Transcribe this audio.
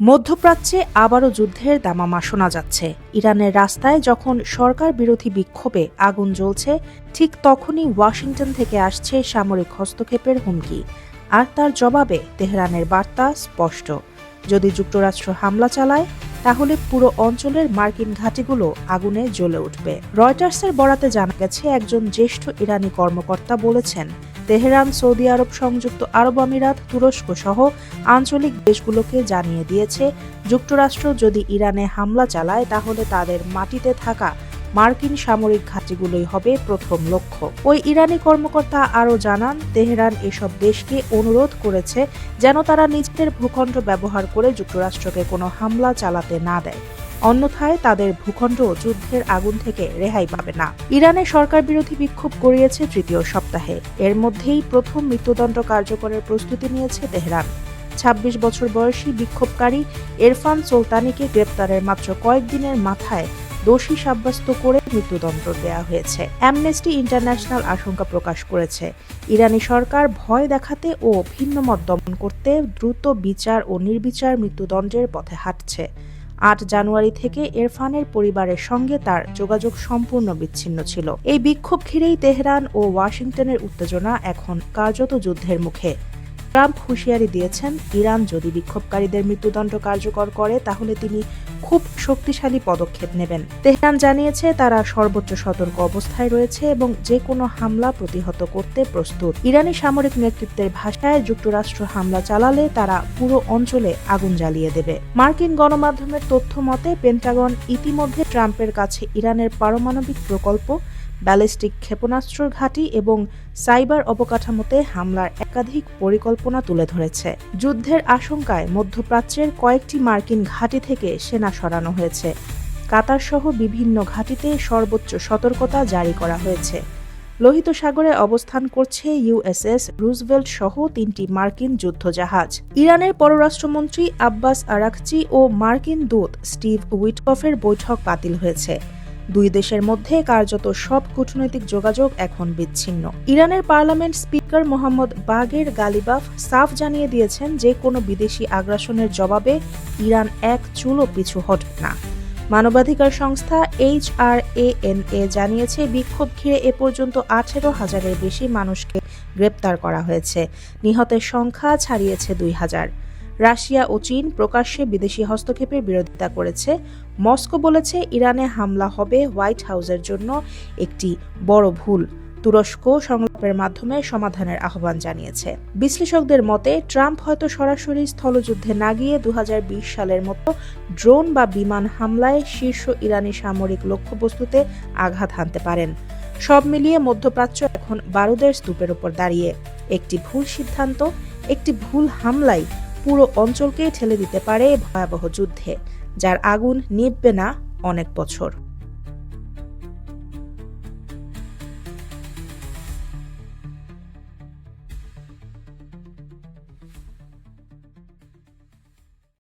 মধ্যপ্রাচ্যে আবারও যুদ্ধের দামামা শোনা যাচ্ছে। ইরানের রাস্তায় যখন সরকার বিরোধী বিক্ষোভে আগুন জ্বলছে, ঠিক তখনই ওয়াশিংটন থেকে আসছে সামরিক হস্তক্ষেপের হুমকি। আর তার জবাবে তেহরানের বার্তা স্পষ্ট। যদি যুক্তরাষ্ট্র হামলা চালায় তাহলে পুরো অঞ্চলের মার্কিন ঘাঁটিগুলো আগুনে জ্বলে উঠবে। রয়টার্সের বরাতে জানা গেছে, একজন জ্যেষ্ঠ ইরানি কর্মকর্তা বলেছেন, তেহরান, সৌদি আরব সংযুক্ত আরব আমিরাত, তুরস্ক সহ আঞ্চলিক দেশগুলোকে জানিয়ে দিয়েছে, যুক্তরাষ্ট্র যদি ইরানে হামলা চালায়, তাহলে তাদের মাটিতে থাকা মার্কিন সামরিক ঘাঁটিগুলোই হবে প্রথম লক্ষ্য। ওই ইরানি কর্মকর্তা আরও জানান, তেহরান এসব দেশকে অনুরোধ করেছে যেন তারা নিজেদের ভূখণ্ড ব্যবহার করে যুক্তরাষ্ট্রকে কোনো হামলা চালাতে না দেয়। অন্যথায় তাদের ভূখণ্ড যুদ্ধের আগুন থেকে রেহাই পাবে না। ইরানে সরকার বিরোধী বিক্ষোভ গড়িয়েছে তৃতীয় সপ্তাহে। এর মধ্যেই প্রথম মৃত্যুদণ্ড কার্যকরের প্রস্তুতি নিয়েছে তেহরান। ২৬ বছর বয়সী বিক্ষোভকারী এরফান সুলতানিকে গ্রেপ্তারের মাত্র কয়েকদিনের মাথায় দোষী সাব্যস্ত করে মৃত্যুদণ্ড দেওয়া হয়েছে। অ্যামনেস্টি ইন্টারন্যাশনাল আশঙ্কা প্রকাশ করেছে। ইরানি সরকার ভয় দেখাতে ও ভিন্নমত দমন করতে দ্রুত বিচার ও নির্বিচার মৃত্যুদণ্ডের পথে হাঁটছে। আট জানুয়ারি থেকে এরফানের পরিবারের সঙ্গে তার যোগাযোগ সম্পূর্ণ বিচ্ছিন্ন ছিল। এই বিক্ষোভ ঘিরেই তেহরান ও ওয়াশিংটনের উত্তেজনা এখন কার্যত যুদ্ধের মুখে। ট্রাম্প হুঁশিয়ারি দিয়েছেন, ইরান যদি বিক্ষোভকারীদের মৃত্যুদণ্ড কার্যকর করে, তাহলে তিনি খুব শক্তিশালী পদক্ষেপ নেবেন। তেহরান জানিয়েছে তারা সর্বোচ্চ সতর্ক অবস্থায় রয়েছে এবং যে কোনো হামলা প্রতিহত করতে প্রস্তুত। ইরানি সামরিক নেতৃত্বের ভাষায় যুক্তরাষ্ট্র হামলা চালালে তারা পুরো অঞ্চলে আগুন জ্বালিয়ে দেবে। মার্কিন গণমাধ্যমের তথ্য মতে, পেন্টাগন ইতিমধ্যে ট্রাম্পের কাছে ইরানের পারমাণবিক প্রকল্প ব্যালিস্টিক ক্ষেপণাস্ত্র ঘাঁটি এবং সাইবার অবকাঠামোতে হামলার একাধিক পরিকল্পনা তুলে ধরেছে। যুদ্ধের আশঙ্কায় মধ্যপ্রাচ্যের কয়েকটি মার্কিন ঘাঁটি থেকে সেনা সরানো হয়েছে। কাতার সহ বিভিন্ন ঘাঁটিতে সর্বোচ্চ সতর্কতা জারি করা হয়েছে। লোহিত সাগরে অবস্থান করছে ইউএসএস রুজভেল্ট সহ তিনটি মার্কিন যুদ্ধজাহাজ। ইরানের পররাষ্ট্রমন্ত্রী আব্বাস আরাকচি ও মার্কিন দূত স্টিভ উইটকফের বৈঠক বাতিল হয়েছে। দুই দেশের মধ্যে কার্যত সব কূটনৈতিক যোগাযোগ এখন বিচ্ছিন্ন। ইরানের পার্লামেন্ট স্পিকার মোহাম্মদ বাগের গালিবাফ সাফ জানিয়ে দিয়েছেন যে কোনো বিদেশি আগ্রাসনের জবাবে ইরান এক চুলো পিছু হটবে না। মানবাধিকার সংস্থা এইচ আর এ জানিয়েছে, বিক্ষোভ ঘিরে এ পর্যন্ত আঠেরো হাজারের বেশি মানুষকে গ্রেপ্তার করা হয়েছে। নিহতের সংখ্যা ছাড়িয়েছে দুই হাজার। রাশিয়া ও চীন প্রকাশ্যে বিদেশি হস্তক্ষেপের বিরোধিতা করেছে। মস্কো বলেছে ইরানে হামলা হবে হোয়াইট হাউসের জন্য একটি বড় ভুল। তুরস্ক সংলাপের মাধ্যমে সমাধানের আহ্বান জানিয়েছে। বিশ্লেষকদের মতে, ট্রাম্প হয়তো সরাসরি স্থলযুদ্ধে না গিয়ে দু হাজার বিশ সালের মতো ড্রোন বা বিমান হামলায় শীর্ষ ইরানি সামরিক লক্ষ্যবস্তুতে আঘাত হানতে পারেন। সব মিলিয়ে মধ্যপ্রাচ্য এখন বারুদের স্তূপের উপর দাঁড়িয়ে। একটি ভুল সিদ্ধান্ত, একটি ভুল হামলাই পুরো অঞ্চলকেই ঠেলে দিতে পারে ভয়াবহ যুদ্ধে যার আগুন নিববে না অনেক বছর।